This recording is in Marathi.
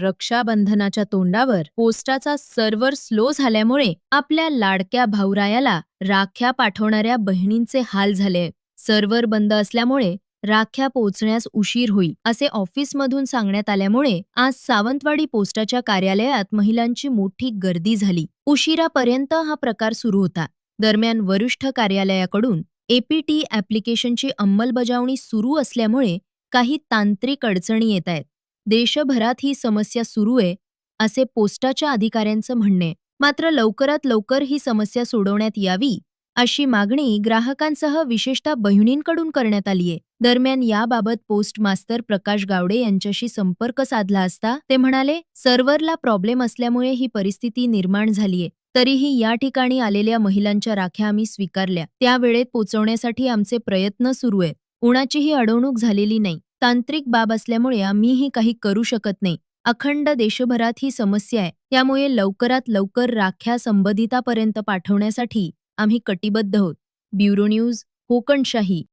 रक्षाबंधनाच्या तोंडावर पोस्टाचा सर्व्हर स्लो झाल्यामुळे आपल्या लाडक्या भाऊरायाला राख्या पाठवणाऱ्या बहिणींचे हाल झाले. सर्व्हर बंद असल्यामुळे राख्या पोचण्यास उशीर होईल असे ऑफिसमधून सांगण्यात आल्यामुळे आज सावंतवाडी पोस्टाच्या कार्यालयात महिलांची मोठी गर्दी झाली. उशिरापर्यंत हा प्रकार सुरू होता. दरम्यान वरिष्ठ कार्यालयाकडून एपीटी ॲप्लिकेशनची अंमलबजावणी सुरू असल्यामुळे काही तांत्रिक अडचणी येत आहेत. देशभरात ही समस्या सुरू आहे असे पोस्टाच्या अधिकाऱ्यांचं म्हणणे. मात्र लवकरात लवकर ही समस्या सोडवण्यात यावी अशी मागणी ग्राहकांसह विशेषतः बहिणींकडून करण्यात आलीय दरम्यान याबाबत पोस्ट मास्तर प्रकाश गावडे यांच्याशी संपर्क साधला असता ते म्हणाले सर्व्हरला प्रॉब्लेम असल्यामुळे ही परिस्थिती निर्माण झालीय तरीही या ठिकाणी आलेल्या महिलांच्या राख्या आम्ही स्वीकारल्या. त्यावेळेत पोचवण्यासाठी आमचे प्रयत्न सुरू आहेत. उणाचीही अडवणूक झालेली नाही. तांत्रिक बाब असल्यामुळे आम्हीही काही करू शकत नाही. अखंड देशभरात ही समस्या आहे. त्यामुळे लवकरात लवकर राख्या संबंधितापर्यंत पाठवण्यासाठी आम्ही कटिबद्ध आहोत. Bureau news Kokanshahi.